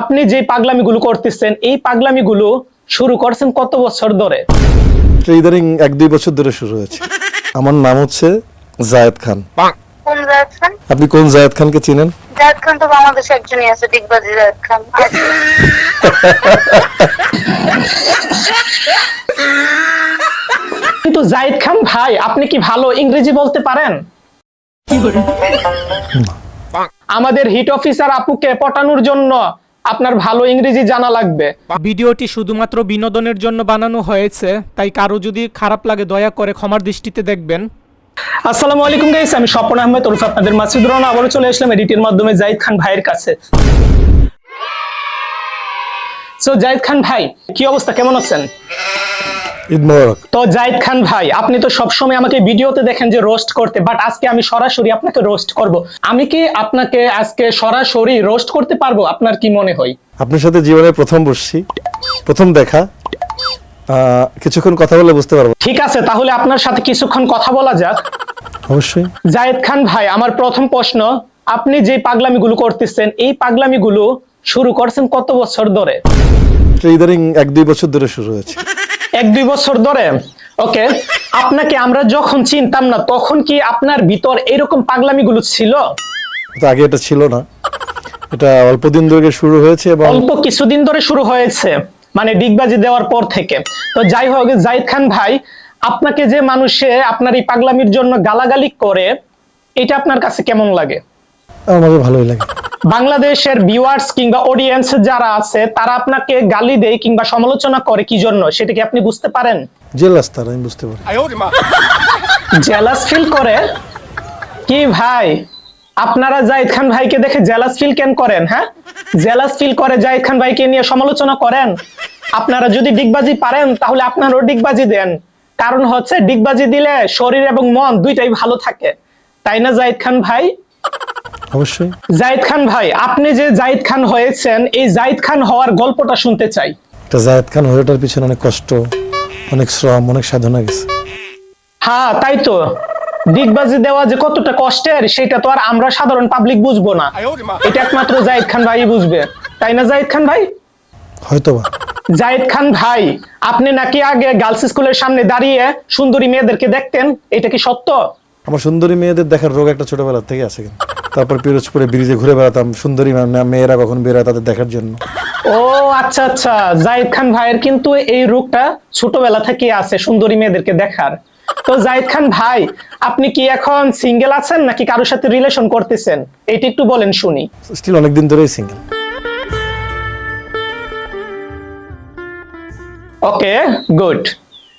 আপনি যে পাগলামিগুলো করতেছেন এই পাগলামিগুলো শুরু করছেন কত বছর ধরে? ইদানিং এক দুই বছর ধরে শুরু হয়েছে। আমার নাম হচ্ছে জায়েদ খান। জায়েদ খান? আপনি কোন জায়েদ খানকে চিনেন? জায়েদ খান তো বাংলাদেশে একজনই আছে ডিগবাজি জায়েদ খান। কিন্তু জাহিদ খান ভাই আপনি কি ভালো ইংরেজি বলতে পারেন? আমাদের হিট অফিসার আপুকে পটানোর জন্য আপনার ভালো ইংরেজি জানা লাগবে। ভিডিওটি শুধুমাত্র বিনোদনের জন্য বানানো হয়েছে তাই কারও যদি খারাপ লাগে দয়া করে ক্ষমার দৃষ্টিতে দেখবেন। আসসালামু আলাইকুম গাইস আমি স্বপন আহমেদ ওরফ আপনাদের মাসুদ রহমান আবারও চলে আসলাম এডিটের মাধ্যমে জাহিদ খান ভাইয়ের কাছে। সো জাহিদ খান ভাই কি অবস্থা? কেমন আছেন? ঈদ মোবারক। তো জাহিদ খান ভাই আপনি তো সবসময় আমাকে ভিডিওতে দেখেন যে রোস্ট করতে বাট আজকে আমি সরাসরি আপনাকে রোস্ট করব। আমি কি আপনাকে আজকে সরাসরি রোস্ট করতে পারব? আপনার কি মনে হয়? আপনার সাথে জীবনে প্রথম বসছি প্রথম দেখা। কিছুক্ষণ কথা বলে বুঝতে পারব। ঠিক আছে তাহলে আপনার সাথে কিছুক্ষণ কথা বলা যাক। অবশ্যই। জায়েদ খান ভাই আমার প্রথম প্রশ্ন আপনি যে পাগলামিগুলো করতেছেন এই পাগলামিগুলো শুরু করছেন কত বছর ধরে? ইদানিং এক দুই বছর ধরে শুরু হয়েছে। এক দুই বছর ধরে ওকে? আপনাকে আমরা যখন চিনতাম না তখন কি আপনার ভিতর এরকম পাগলামিগুলো ছিল? আগে এটা ছিল না। এটা অল্প দিন ধরে শুরু হয়েছে এবং অল্প কিছুদিন ধরে শুরু হয়েছে মানে ডিগবাজি দেওয়ার পর থেকে। তো যাই হোক জাহিদ খান ভাই আপনাকে যে মানুষে আপনার এই পাগলামির জন্য গালাগালি করে এটা আপনার কাছে কেমন লাগে? আমার ভালোই লাগে। বাংলাদেশের ভিউয়ার্স কিংবা অডিয়েন্স যারা আছে তারা আপনাকে গালি দেয় কিংবা সমালোচনা করে কি জন্য? সেটা কি আপনি বুঝতে পারেন? জেলাস তার আমি বুঝতে পারি। জেলাস ফিল করে? কি ভাই? আপনারা জাহিদ খান ভাইকে দেখে জেলাস ফিল কেন করেন হ্যাঁ? জেলাস ফিল করে জাহিদ খান ভাইকে নিয়ে সমালোচনা করেন? আপনারা যদি ডিগবাজি পারেন তাহলে আপনারও ডিগবাজি দেন। কারণ হচ্ছে ডিগবাজি দিলে শরীর এবং মন দুইটাই ভালো থাকে। তাই না জাহিদ খান ভাই? অবশ্যই। জাহিদ খান ভাই আপনি যে জাহিদ খান হয়েছেন এই জাহিদ খান হওয়ার গল্পটা শুনতে চাই। খান হয়ে ওঠার পিছনে অনেক কষ্ট অনেক শ্রম অনেক সাধনা গেছে। হ্যাঁ তাই তো। ডিগবাজি দেওয়া যে কতটা কষ্টের সেটা তো আর আমরা সাধারণ পাবলিক বুঝব না। এটা একমাত্র জাহিদ খান ভাই বুঝবে। তাই না জাহিদ খান ভাই? হয়তোবা। জাহিদ খান ভাই আপনি নাকি আগে গার্লস স্কুলের সামনে দাঁড়িয়ে সুন্দরী মেয়েদেরকে দেখতেন? এটা কি সত্য? আমার সুন্দরী মেয়েদের দেখার রোগ একটা ছোটবেলা থেকে আছে কিন্তু। তারপর পিরোজপুরে ব্রিজে ঘুরে বেড়াতাম। সুন্দরী মেয়েরা কখন বেরোয় তাদের দেখার জন্য। ও আচ্ছা আচ্ছা। জাহিদ খান ভাইয়ের কিন্তু এই রোগটা ছোটবেলা থেকে আছে সুন্দরী মেয়েদেরকে দেখার। তো জাহিদ খান ভাই আপনি কি এখন সিঙ্গেল আছেন নাকি কারোর সাথে রিলেশন করতেছেন? এইটা একটু বলেন শুনি। স্টিল অনেকদিন ধরেই single okay good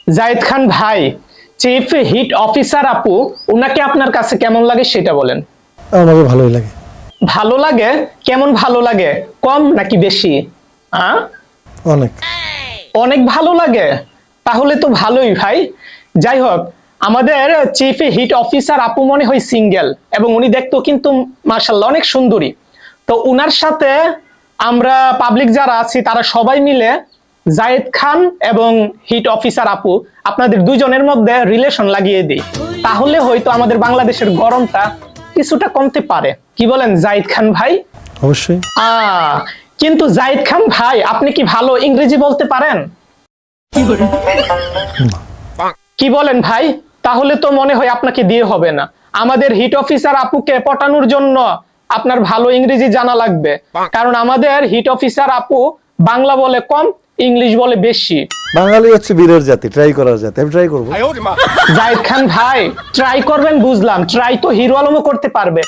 Zahid Khan ভাই চিফ হিট অফিসার আপু উনাকে আপনার কাছে কেমন লাগে সেটা বলেন। মাঝে ভালোই লাগে। ভালো লাগে? কেমন ভালো লাগে? কম নাকি বেশি? অনেক। অনেক ভালো লাগে? তাহলে তো ভালোই ভাই। যাই হোক আমাদের চিফ হিট অফিসার আপু মনে হয় সিঙ্গেল এবং উনি দেখতো কিন্তু মার্শাল্লাহ অনেক সুন্দরী। তো উনার সাথে আমরা পাবলিক যারা আছি তারা সবাই মিলে জায়েদ খান এবং হিট অফিসার আপু আপনাদের দুইজনের মধ্যে রিলেশন লাগিয়ে দিই। তাহলে হয়তো আমাদের বাংলাদেশের গরমটা কিছুটা কমতে পারে। কি বলেন জায়েদ খান ভাই? অবশ্যই। কিন্তু জাহিদ খান ভাই আপনি কি ভালো ইংরেজি বলতে পারেন? কি বলেন ভাই? তাহলে তো মনে হয় আপনাকে দিয়ে হবে না। আমাদের হিট অফিসার আপুকে পটানোর জন্য আপনার ভালো ইংরেজি জানা লাগবে। কারণ আমাদের হিট অফিসার আপু বাংলা বলে কম ইংলিশ বলে বেশি। বাঙালি হচ্ছে বীরের জাতি ট্রাই করার জাতি আমি ট্রাই করব। জাহিদ খান ভাই ট্রাই করবেন বুঝলাম ট্রাই তো হিরো আলমও করতে পারবে।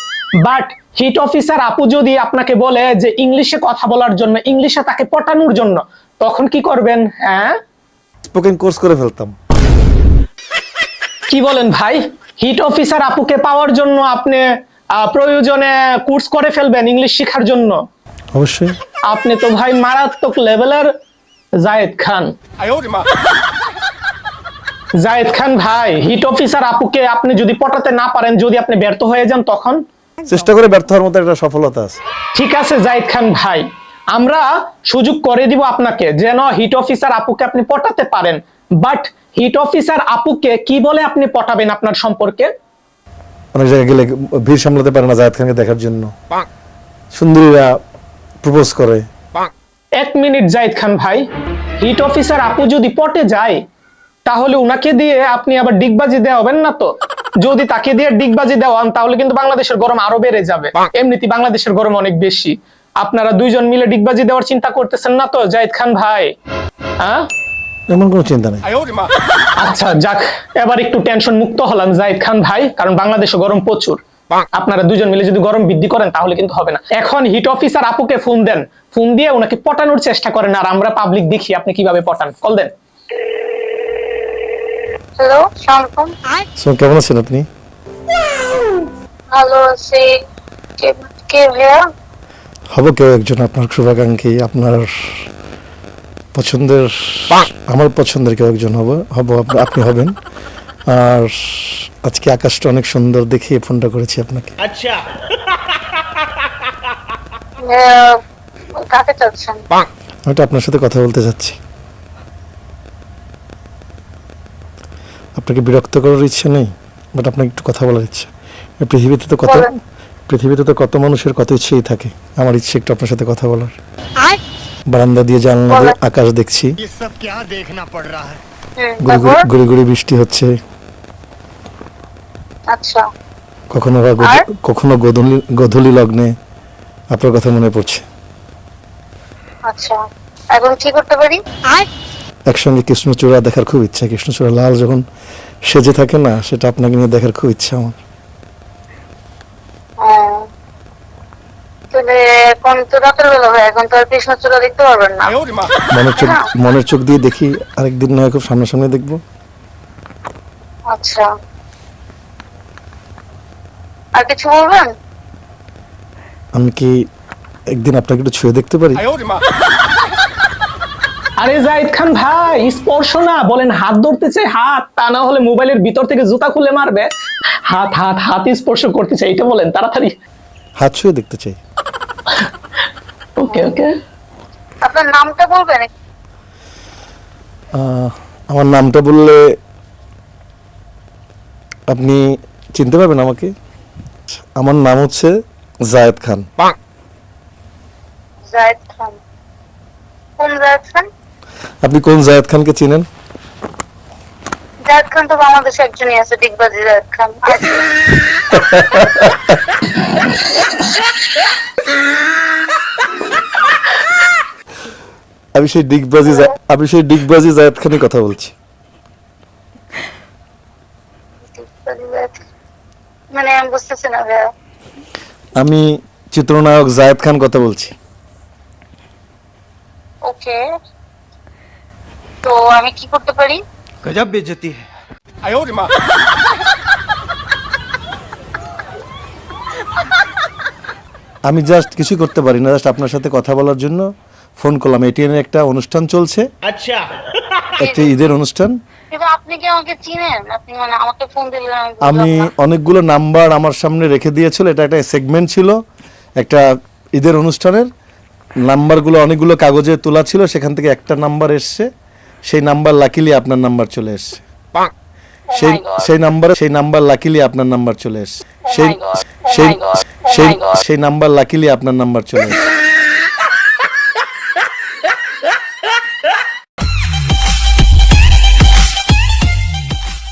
বাট হিট অফিসার আপু যদি আপনাকে বলে যে ইংলিশে কথা বলার জন্য ইংলিশে তাকে পটানোর জন্য তখন কি করবেন হ্যাঁ? স্পোকেন কোর্স করে ফেলতাম। কি বলেন ভাই? হিট অফিসার আপুকে পাওয়ার জন্য আপনি আহ, প্রয়োজনে কোর্স করে ফেলবেন ইংলিশ শেখার জন্য। অবশ্যই। আপনি তো ভাই মারাত্মক লেভেলের জায়েদ খান। জায়েদ খান ভাই হিট অফিসার আপুকে আপনি যদি পটাতে না পারেন যদি আপনি ব্যর্থ হয়ে যান তখন? চেষ্টা করে ব্যর্থ হওয়ার মতো একটা সফলতা আছে। ঠিক আছে জাহিদ খান ভাই আমরা সুযোগ করে দিব আপনাকে যেন হিট অফিসার আপুকে আপনি পটাতে পারেন। বাট হিট অফিসার আপুকে কি বলে আপনি পটাবেন আপনার সম্পর্কে? অনেক জায়গায় গেলে ভিড় সামলাতে পারে না জায়েদ খানকে দেখার জন্য। সুন্দরীরা প্রপোজ করে। এক মিনিট জাহিদ খান ভাই হিট অফিসার আপু যদি পটে যায় তাহলে উনাকে দিয়ে আপনি আবার ডিগবাজি দেওয়া দেওয়াবেন না তো? যদি তাকে দিয়ে ডিগবাজি দেওয়ান তাহলে কিন্তু বাংলাদেশের গরম আরও বেড়ে যাবে। এমনিতে বাংলাদেশের গরম অনেক বেশি। আপনারা দুইজন মিলে ডিগবাজি দেওয়ার চিন্তা করতেছেন না তো জাহিদ খান ভাই? হ্যাঁ? এমন কোনো চিন্তা নেই। আচ্ছা যাক এবার একটু টেনশন মুক্ত হলাম জাহিদ খান ভাই কারণ বাংলাদেশে গরম প্রচুর। আপনারা দুজন মিলে যদি গরম বৃদ্ধি করেন তাহলে কিন্তু হবে না। এখন হিট অফিসার আপুকে ফোন দেন। ফোন দিয়ে ওনাকে পটানোর চেষ্টা করেন আর আমরা পাবলিক দেখি আপনি কীভাবে পটান। কল দেন। হ্যালো সালামালাইকুম সো কেমন আছেন আপনি? ভালো আছি। কে কে ভাইয়া? হব কেউ একজন আপনার শুভাকাঙ্ক্ষী আপনার পছন্দের আমার পছন্দের কেউ একজন হব হব আপনি হবেন। আর আজকে আকাশটা অনেক সুন্দর দেখে ফোনটা করেছি আপনাকে। আচ্ছা। কাকে আপনার সাথে কথা বলতে চাচ্ছি। আপনাকে বিরক্ত করার ইচ্ছে নেই বাট আপনাকে একটু কথা বলার ইচ্ছে। পৃথিবীতে তো কত পৃথিবীতে তো কত মানুষের কত ইচ্ছেই থাকে। আমার ইচ্ছে একটু আপনার সাথে কথা বলার। বারান্দা দিয়ে জানলা দিয়ে আকাশ দেখছি। গুড়ি গুড়ি বৃষ্টি হচ্ছে। আচ্ছা। কখনো বা কখনো গোধূলি গোধূলি লগ্নে আপনার কথা মনে পড়ছে। আচ্ছা। এখন কি করতে পারি? একসঙ্গে কৃষ্ণচূড়া দেখার খুব ইচ্ছা। কৃষ্ণচূড়া লাল যখন সেজে থাকে না সেটা আপনাকে নিয়ে দেখার খুব ইচ্ছা আমার। হ্যাঁ। তাহলে এখন তো রাতের বেলা হয়? এখন তো আর কৃষ্ণচূড়া দেখতে পারবেন না। মনের চোখ মনের চোখ দিয়ে দেখি আরেকদিন নয় খুব সামনাসামনি দেখব। আচ্ছা। আর কিছু বলবেন আমি কি একদিন আপনাকে একটু ছুঁয়ে দেখতে পারি? আরে জাহিদ খান ভাই স্পর্শ না। বলেন হাত ধরতে চাই হাত। তা না হলে মোবাইলের ভিতর থেকে জুতা খুলে মারবে। হাত হাত হাত স্পর্শ করতে চাই এটা বলেন তাড়াতাড়ি। হাত ছুঁয়ে দেখতে চাই। ওকে ওকে। আপনার নামটা বলবেন? আহ, আমার নামটা বললে আপনি চিনতে পারবেন আমাকে? আমার নাম হচ্ছে জায়েদ খান। জায়েদ খান। কোন জায়েদ খান? আপনি কোন জায়েদ খানকে চিনেন? জায়েদ খান তো বাংলাদেশে একজনই আছে ডিগবাজি জায়েদ খান। আমি সেই ডিগবাজি আমি সেই ডিগবাজি জায়েদ খানের কথা বলছি ডিগবাজি জায়েদ খান। মানে আমি বুঝতেছি না আমি চিত্রনায়ক জায়দ খান কথা বলছি। ওকে। তো আমি কি করতে পারি? গজব বেজতি মা। আমি জাস্ট কিছু করতে পারি না জাস্ট আপনার সাথে কথা বলার জন্য ফোন করলাম। এটিএন এর একটা অনুষ্ঠান চলছে। আচ্ছা। একটা ঈদের অনুষ্ঠান। আপনি কি আমাকে চিনেন আপনি মানে আমাকে ফোন দিলেন আমি। অনেকগুলো নাম্বার আমার সামনে রেখে দিয়েছিল এটা একটা সেগমেন্ট ছিল একটা ঈদের অনুষ্ঠানের নাম্বারগুলো অনেকগুলো কাগজে তোলা ছিল সেখান থেকে একটা নাম্বার এসছে সেই নাম্বার লাকিলি আপনার নাম্বার চলে এসছে সেই Oh my God. সেই নাম্বার সেই নাম্বার লাকিলি আপনার নাম্বার চলে এসছে Oh সেই. Oh সেই. Oh সেই সেই নাম্বার লাকিলি আপনার নাম্বার চলে এসছে